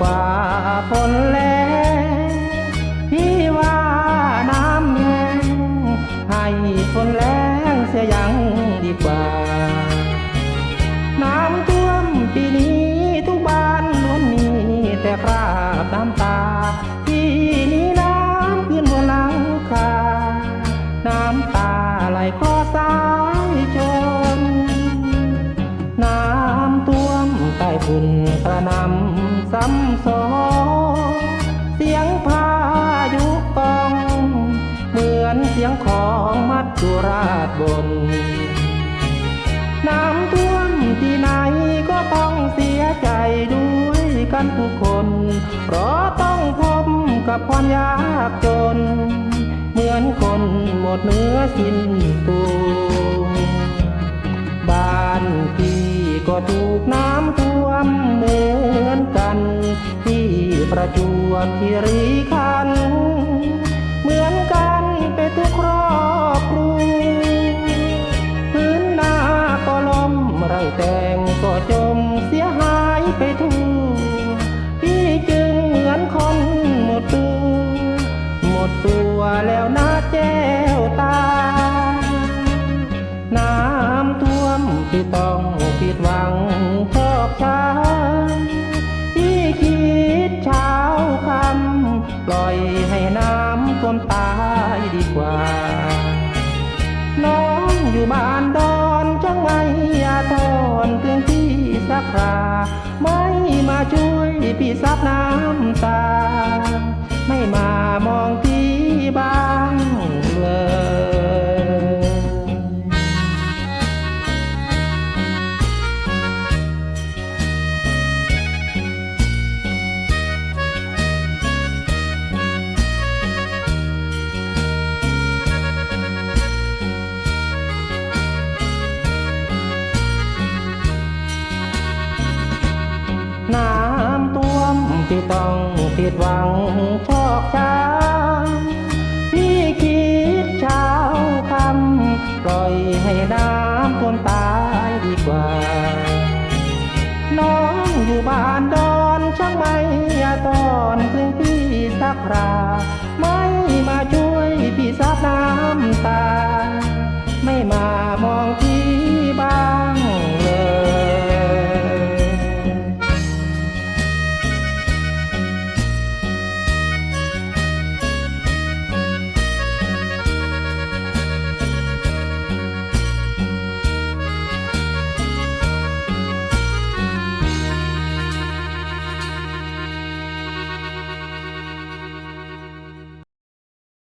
กว่าฝนแลพี่ว่าน้ำแห้งให้ฝนแล้งเสียยังดีกว่า น้ำท่วมปีนี้ทุกบ้านล้วนมีแต่คราบน้ำตา ซ้ำซ้อนเสียงพายุกอง เหมือนเสียงของมัดจุราชบน น้ำท่วมที่ไหนก็ต้องเสียใจด้วยกันทุกคน เพราะต้องพบกับความยากจน เหมือนคนหมดเนื้อสิ้นตัวบ้านพี่ก็ถูกน้ำท่วมเหมือนกัน ที่ประจวบคีรีขันธ์เหมือนกันไปทุกครอบครัวพื้นนาก็ล้มไรแตงก็จมเสียหายไปทั่วพี่จึงเหมือนคนหมดตัว หมดตัวแล้วนะแก้วตา น้ำท่วมที่ต้อ ช่วยพี่ซับน้ำตา ไม่มามองที่ น้ำต้วมที่ต้องผิดหวังชอกช้ำพี่คิดเช้าคำปล่อยให้น้ำคนตายดีกว่า น้องอยู่บ้านดอนช่างไม่อย่าตอนถึงพี่สักคราไม่มาช่วยพี่สัก